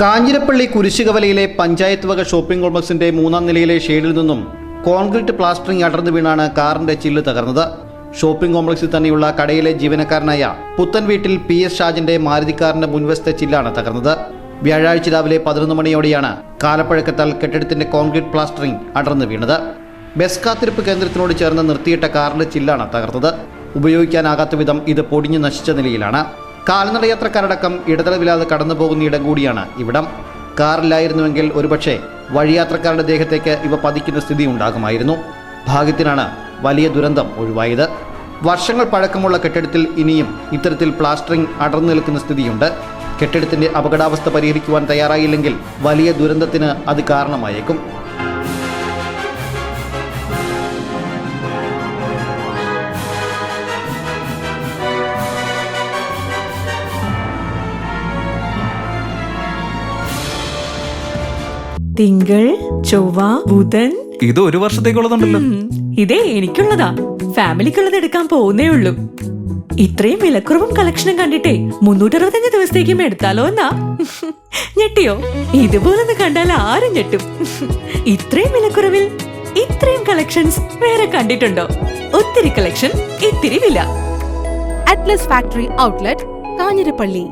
കാഞ്ഞിരപ്പള്ളി കുരിശുകവലയിലെ പഞ്ചായത്ത് വക ഷോപ്പിംഗ് കോംപ്ലക്സിന്റെ മൂന്നാം നിലയിലെ ഷെയ്ഡിൽ നിന്നും കോൺക്രീറ്റ് പ്ലാസ്റ്ററിംഗ് അടർന്നു വീണാണ് കാറിന്റെ ചില്ല് തകർന്നത്. ഷോപ്പിംഗ് കോംപ്ലക്സിൽ തന്നെയുള്ള കടയിലെ ജീവനക്കാരനായ പുത്തൻ വീട്ടിൽ പി എസ് ഷാജിന്റെ മാരുതിക്കാറിന്റെ മുൻവശത്തെ ചില്ലാണ് തകർന്നത്. വ്യാഴാഴ്ച രാവിലെ പതിനൊന്ന് മണിയോടെയാണ് കാലപ്പഴക്കത്താൽ കെട്ടിടത്തിന്റെ കോൺക്രീറ്റ് പ്ലാസ്റ്ററിംഗ് അടർന്നു വീണത്. ബസ് കാത്തിരിപ്പ് കേന്ദ്രത്തിനോട് ചേർന്ന് നിർത്തിയിട്ട കാറിന്റെ ചില്ലാണ് തകർത്തത്. ഉപയോഗിക്കാനാകാത്ത വിധം ഇത് പൊടിഞ്ഞു നശിച്ച നിലയിലാണ്. കാൽനട യാത്രക്കാരടക്കം ഇടതടവില്ലാതെ കടന്നു പോകുന്ന ഇടം കൂടിയാണ് ഇവിടം. കാറില്ലായിരുന്നുവെങ്കിൽ ഒരുപക്ഷെ വഴിയാത്രക്കാരുടെ ദേഹത്തേക്ക് ഇവ പതിക്കുന്ന സ്ഥിതി ഉണ്ടാകുമായിരുന്നു. ഭാഗ്യത്തിനാണ് വലിയ ദുരന്തം ഒഴിവായത്. വർഷങ്ങൾ പഴക്കമുള്ള കെട്ടിടത്തിൽ ഇനിയും ഇത്തരത്തിൽ പ്ലാസ്റ്ററിംഗ് അടർന്നു നിൽക്കുന്ന സ്ഥിതിയുണ്ട്. കെട്ടിടത്തിന്റെ അപകടാവസ്ഥ പരിഹരിക്കുവാൻ തയ്യാറായില്ലെങ്കിൽ വലിയ ദുരന്തത്തിന് അത് കാരണമായേക്കും. തിങ്കൾ ചൊവ്വ ബുധൻ. ഇത് ഒരു വർഷത്തേക്കുള്ളതുണ്ടല്ലോ. ഇതേ എനിക്കുള്ളതാ. ഫാമിലിക്കുള്ളത് എടുക്കാൻ പോകുന്നേ ഉള്ളൂ. ഇത്രയും വിലക്കുറവും കളക്ഷനും കണ്ടിട്ടേ മുന്നൂറ്ററുപത്തഞ്ച് ദിവസത്തേക്കും എടുത്താലോ എന്നാ? ഞെട്ടിയോ? ഇതുപോലൊന്ന് കണ്ടാൽ ആരും ഞെട്ടും. ഇത്രയും വിലക്കുറവിൽ ഇത്രയും കളക്ഷൻസ് വേറെ കണ്ടിട്ടുണ്ടോ? ഒത്തിരി കളക്ഷൻ ഇത്തിരി വില. Atlas factory outlet Kanjirappally.